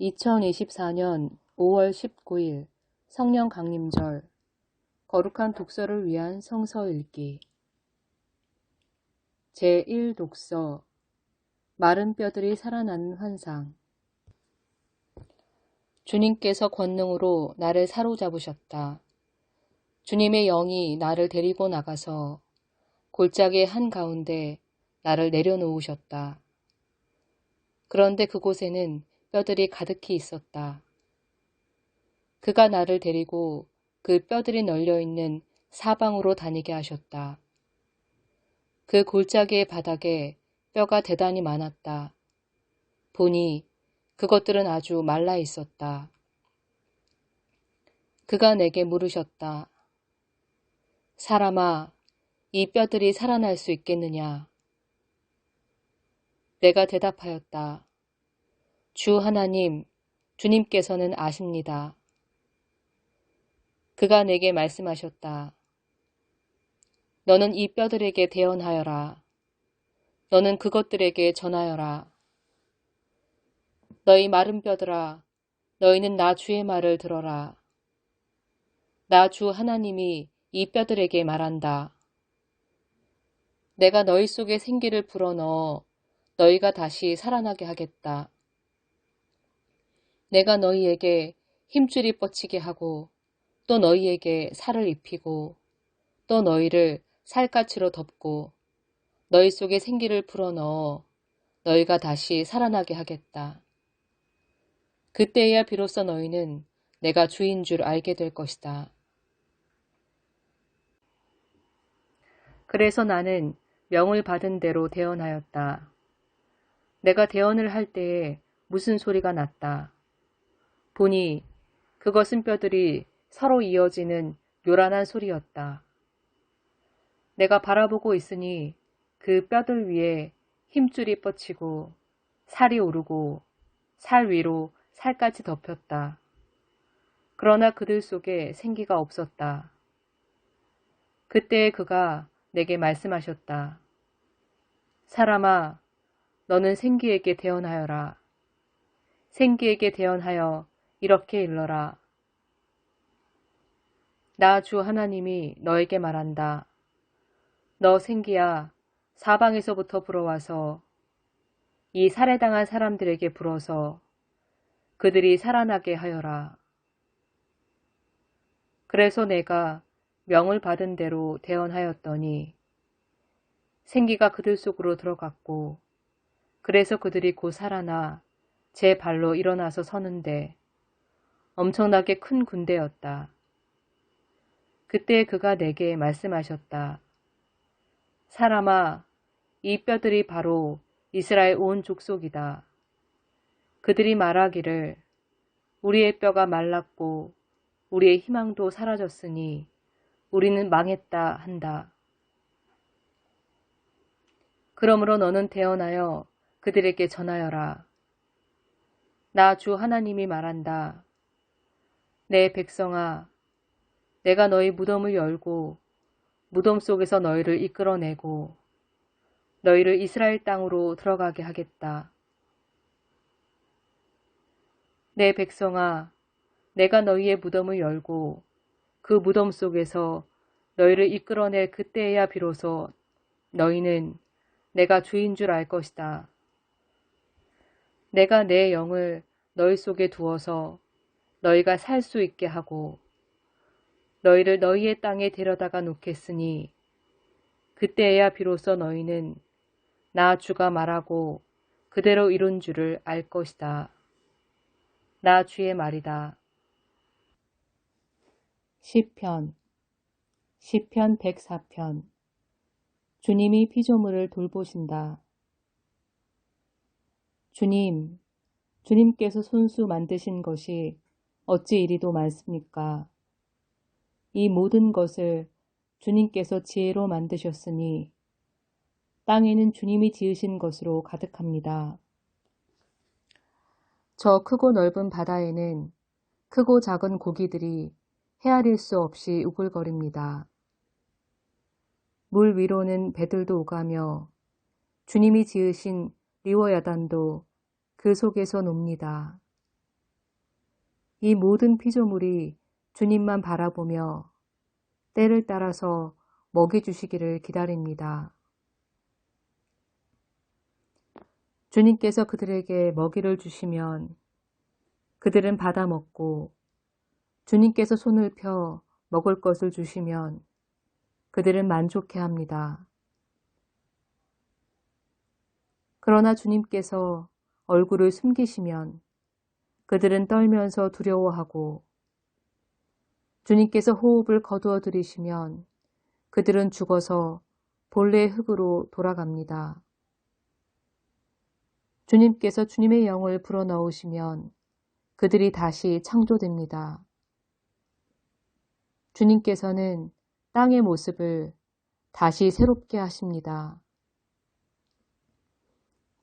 2024년 5월 19일 성령 강림절 거룩한 독서를 위한 성서 읽기 제1 독서 마른 뼈들이 살아나는 환상 주님께서 권능으로 나를 사로잡으셨다. 주님의 영이 나를 데리고 나가서 골짜기 한가운데 나를 내려놓으셨다. 그런데 그곳에는 뼈들이 가득히 있었다. 그가 나를 데리고 그 뼈들이 널려있는 사방으로 다니게 하셨다. 그 골짜기의 바닥에 뼈가 대단히 많았다. 보니 그것들은 아주 말라 있었다. 그가 내게 물으셨다. 사람아, 이 뼈들이 살아날 수 있겠느냐? 내가 대답하였다. 주 하나님, 주님께서는 아십니다. 그가 내게 말씀하셨다. 너는 이 뼈들에게 대언하여라. 너는 그것들에게 전하여라. 너희 마른 뼈들아, 너희는 나 주의 말을 들어라. 나 주 하나님이 이 뼈들에게 말한다. 내가 너희 속에 생기를 불어넣어 너희가 다시 살아나게 하겠다. 내가 너희에게 힘줄이 뻗치게 하고 또 너희에게 살을 입히고 또 너희를 살갗으로 덮고 너희 속에 생기를 불어넣어 너희가 다시 살아나게 하겠다. 그때야 비로소 너희는 내가 주인 줄 알게 될 것이다. 그래서 나는 명을 받은 대로 대언하였다. 내가 대언을 할 때에 무슨 소리가 났다. 보니 그것은 뼈들이 서로 이어지는 요란한 소리였다. 내가 바라보고 있으니 그 뼈들 위에 힘줄이 뻗치고 살이 오르고 살 위로 살까지 덮였다. 그러나 그들 속에 생기가 없었다. 그때 그가 내게 말씀하셨다. 사람아, 너는 생기에게 대언하여라. 생기에게 대언하여 이렇게 일러라. 나 주 하나님이 너에게 말한다. 너 생기야 사방에서부터 불어와서 이 살해당한 사람들에게 불어서 그들이 살아나게 하여라. 그래서 내가 명을 받은 대로 대언하였더니 생기가 그들 속으로 들어갔고 그래서 그들이 곧 살아나 제 발로 일어나서 서는데 엄청나게 큰 군대였다. 그때 그가 내게 말씀하셨다. 사람아, 이 뼈들이 바로 이스라엘 온 족속이다. 그들이 말하기를 우리의 뼈가 말랐고 우리의 희망도 사라졌으니 우리는 망했다 한다. 그러므로 너는 태어나여 그들에게 전하여라. 나 주 하나님이 말한다. 내 백성아, 내가 너희 무덤을 열고 무덤 속에서 너희를 이끌어내고 너희를 이스라엘 땅으로 들어가게 하겠다. 내 백성아, 내가 너희의 무덤을 열고 그 무덤 속에서 너희를 이끌어낼 그때에야 비로소 너희는 내가 주인 줄 알 것이다. 내가 내 영을 너희 속에 두어서 너희가 살 수 있게 하고 너희를 너희의 땅에 데려다가 놓겠으니 그때에야 비로소 너희는 나 주가 말하고 그대로 이룬 줄을 알 것이다. 나 주의 말이다. 시편 시편 104편 주님이 피조물을 돌보신다. 주님, 주님께서 손수 만드신 것이 어찌 이리도 많습니까? 이 모든 것을 주님께서 지혜로 만드셨으니 땅에는 주님이 지으신 것으로 가득합니다. 저 크고 넓은 바다에는 크고 작은 고기들이 헤아릴 수 없이 우글거립니다. 물 위로는 배들도 오가며 주님이 지으신 리워야단도 그 속에서 놉니다. 이 모든 피조물이 주님만 바라보며 때를 따라서 먹여주시기를 기다립니다. 주님께서 그들에게 먹이를 주시면 그들은 받아 먹고 주님께서 손을 펴 먹을 것을 주시면 그들은 만족해 합니다. 그러나 주님께서 얼굴을 숨기시면 그들은 떨면서 두려워하고 주님께서 호흡을 거두어 들이시면 그들은 죽어서 본래의 흙으로 돌아갑니다. 주님께서 주님의 영을 불어넣으시면 그들이 다시 창조됩니다. 주님께서는 땅의 모습을 다시 새롭게 하십니다.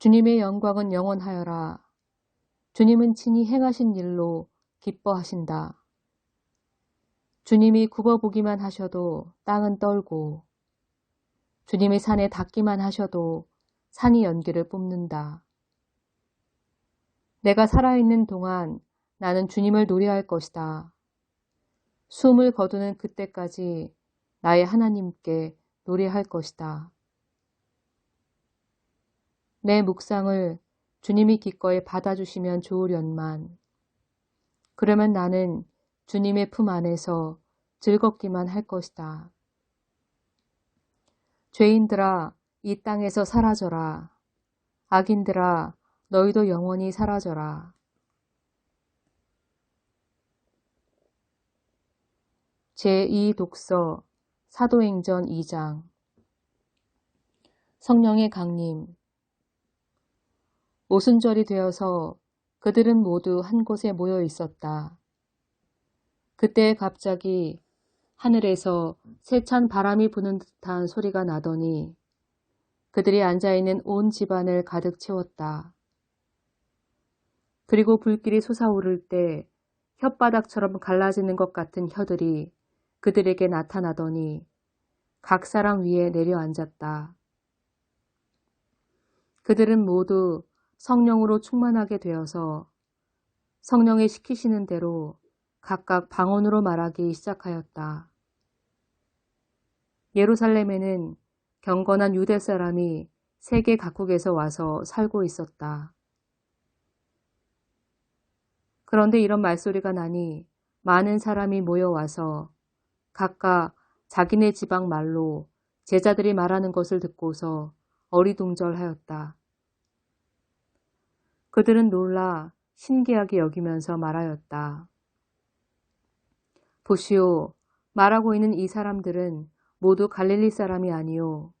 주님의 영광은 영원하여라. 주님은 친히 행하신 일로 기뻐하신다. 주님이 굽어보기만 하셔도 땅은 떨고 주님의 산에 닿기만 하셔도 산이 연기를 뿜는다. 내가 살아있는 동안 나는 주님을 노래할 것이다. 숨을 거두는 그때까지 나의 하나님께 노래할 것이다. 내 묵상을 주님이 기꺼이 받아주시면 좋으련만 그러면 나는 주님의 품 안에서 즐겁기만 할 것이다. 죄인들아 이 땅에서 사라져라. 악인들아 너희도 영원히 사라져라. 제2독서 사도행전 2장 성령의 강림 오순절이 되어서 그들은 모두 한 곳에 모여 있었다. 그때 갑자기 하늘에서 세찬 바람이 부는 듯한 소리가 나더니 그들이 앉아있는 온 집안을 가득 채웠다. 그리고 불길이 솟아오를 때 혓바닥처럼 갈라지는 것 같은 혀들이 그들에게 나타나더니 각 사람 위에 내려앉았다. 그들은 모두 성령으로 충만하게 되어서 성령의 시키시는 대로 각각 방언으로 말하기 시작하였다. 예루살렘에는 경건한 유대 사람이 세계 각국에서 와서 살고 있었다. 그런데 이런 말소리가 나니 많은 사람이 모여와서 각각 자기네 지방 말로 제자들이 말하는 것을 듣고서 어리둥절하였다. 그들은 놀라 신기하게 여기면서 말하였다. 보시오, 말하고 있는 이 사람들은 모두 갈릴리 사람이 아니오.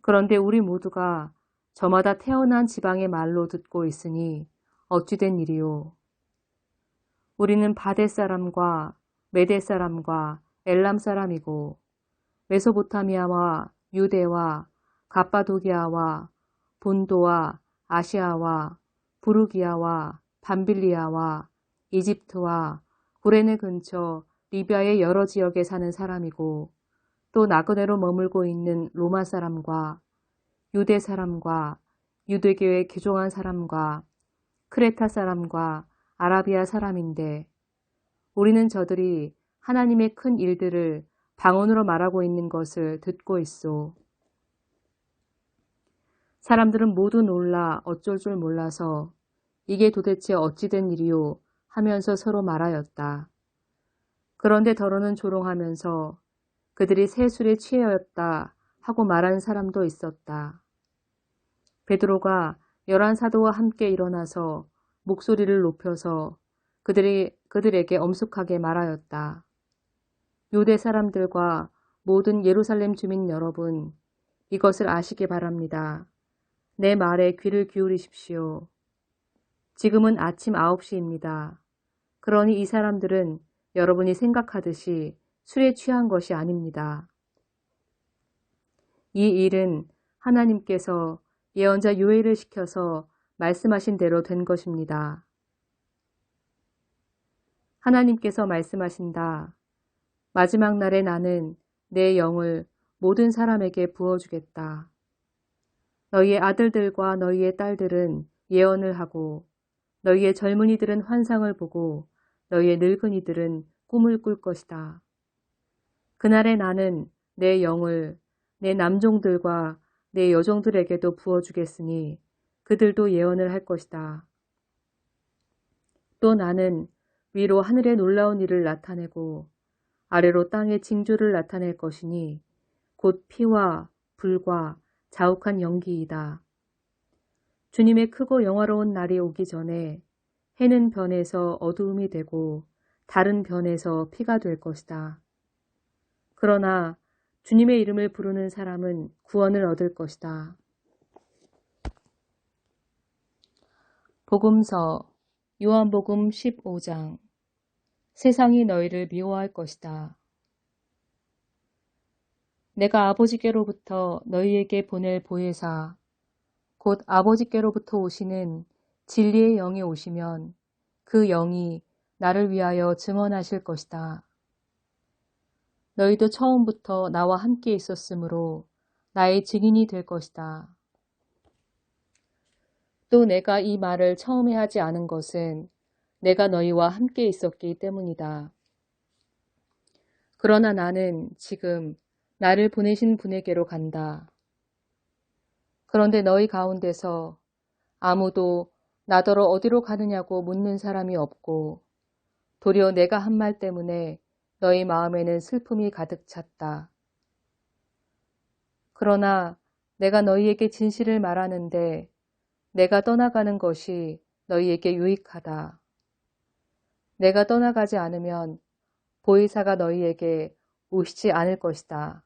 그런데 우리 모두가 저마다 태어난 지방의 말로 듣고 있으니 어찌된 일이오. 우리는 바데 사람과 메데 사람과 엘람 사람이고 메소보타미아와 유대와 가파도기아와 본도와 아시아와 부르기아와 밤빌리아와 이집트와 구레네 근처 리비아의 여러 지역에 사는 사람이고 또 나그네로 머물고 있는 로마 사람과 유대 사람과 유대교에 개종한 사람과 크레타 사람과 아라비아 사람인데 우리는 저들이 하나님의 큰 일들을 방언으로 말하고 있는 것을 듣고 있소. 사람들은 모두 놀라 어쩔 줄 몰라서 이게 도대체 어찌된 일이요 하면서 서로 말하였다. 그런데 더러는 조롱하면서 그들이 새술에 취하였다 하고 말하는 사람도 있었다. 베드로가 열한 사도와 함께 일어나서 목소리를 높여서 그들이 그들에게 엄숙하게 말하였다. 유대 사람들과 모든 예루살렘 주민 여러분, 이것을 아시기 바랍니다. 내 말에 귀를 기울이십시오. 지금은 아침 9시입니다. 그러니 이 사람들은 여러분이 생각하듯이 술에 취한 것이 아닙니다. 이 일은 하나님께서 예언자 요엘을 시켜서 말씀하신 대로 된 것입니다. 하나님께서 말씀하신다. 마지막 날에 나는 내 영을 모든 사람에게 부어주겠다. 너희의 아들들과 너희의 딸들은 예언을 하고 너희의 젊은이들은 환상을 보고 너희의 늙은이들은 꿈을 꿀 것이다. 그날에 나는 내 영을 내 남종들과 내 여종들에게도 부어주겠으니 그들도 예언을 할 것이다. 또 나는 위로 하늘의 놀라운 일을 나타내고 아래로 땅의 징조를 나타낼 것이니 곧 피와 불과 자욱한 연기이다. 주님의 크고 영화로운 날이 오기 전에 해는 변해서 어두움이 되고 다른 변에서 피가 될 것이다. 그러나 주님의 이름을 부르는 사람은 구원을 얻을 것이다. 복음서 요한복음 15장 세상이 너희를 미워할 것이다. 내가 아버지께로부터 너희에게 보낼 보혜사 곧 아버지께로부터 오시는 진리의 영이 오시면 그 영이 나를 위하여 증언하실 것이다. 너희도 처음부터 나와 함께 있었으므로 나의 증인이 될 것이다. 또 내가 이 말을 처음에 하지 않은 것은 내가 너희와 함께 있었기 때문이다. 그러나 나는 지금 나를 보내신 분에게로 간다. 그런데 너희 가운데서 아무도 나더러 어디로 가느냐고 묻는 사람이 없고 도리어 내가 한 말 때문에 너희 마음에는 슬픔이 가득 찼다. 그러나 내가 너희에게 진실을 말하는데 내가 떠나가는 것이 너희에게 유익하다. 내가 떠나가지 않으면 보이사가 너희에게 오시지 않을 것이다.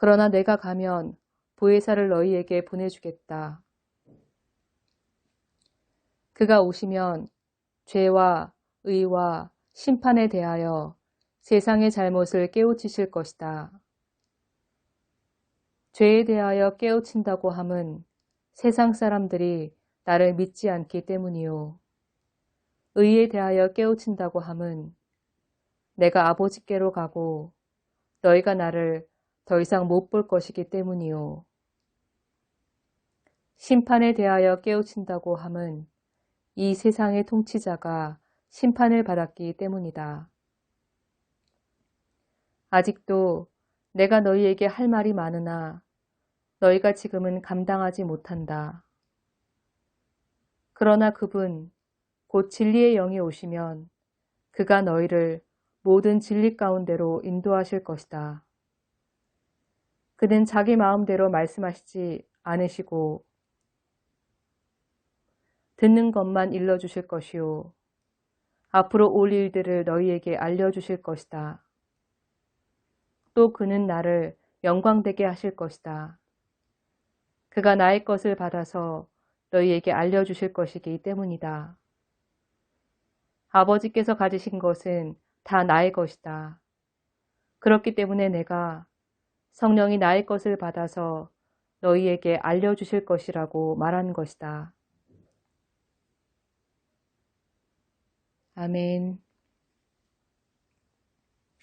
그러나 내가 가면 보혜사를 너희에게 보내주겠다. 그가 오시면 죄와 의와 심판에 대하여 세상의 잘못을 깨우치실 것이다. 죄에 대하여 깨우친다고 함은 세상 사람들이 나를 믿지 않기 때문이요. 의에 대하여 깨우친다고 함은 내가 아버지께로 가고 너희가 나를 더 이상 못 볼 것이기 때문이요. 심판에 대하여 깨우친다고 함은 이 세상의 통치자가 심판을 받았기 때문이다. 아직도 내가 너희에게 할 말이 많으나 너희가 지금은 감당하지 못한다. 그러나 그분, 곧 진리의 영이 오시면 그가 너희를 모든 진리 가운데로 인도하실 것이다. 그는 자기 마음대로 말씀하시지 않으시고 듣는 것만 일러주실 것이요. 앞으로 올 일들을 너희에게 알려주실 것이다. 또 그는 나를 영광되게 하실 것이다. 그가 나의 것을 받아서 너희에게 알려주실 것이기 때문이다. 아버지께서 가지신 것은 다 나의 것이다. 그렇기 때문에 내가 성령이 나의 것을 받아서 너희에게 알려주실 것이라고 말한 것이다. 아멘.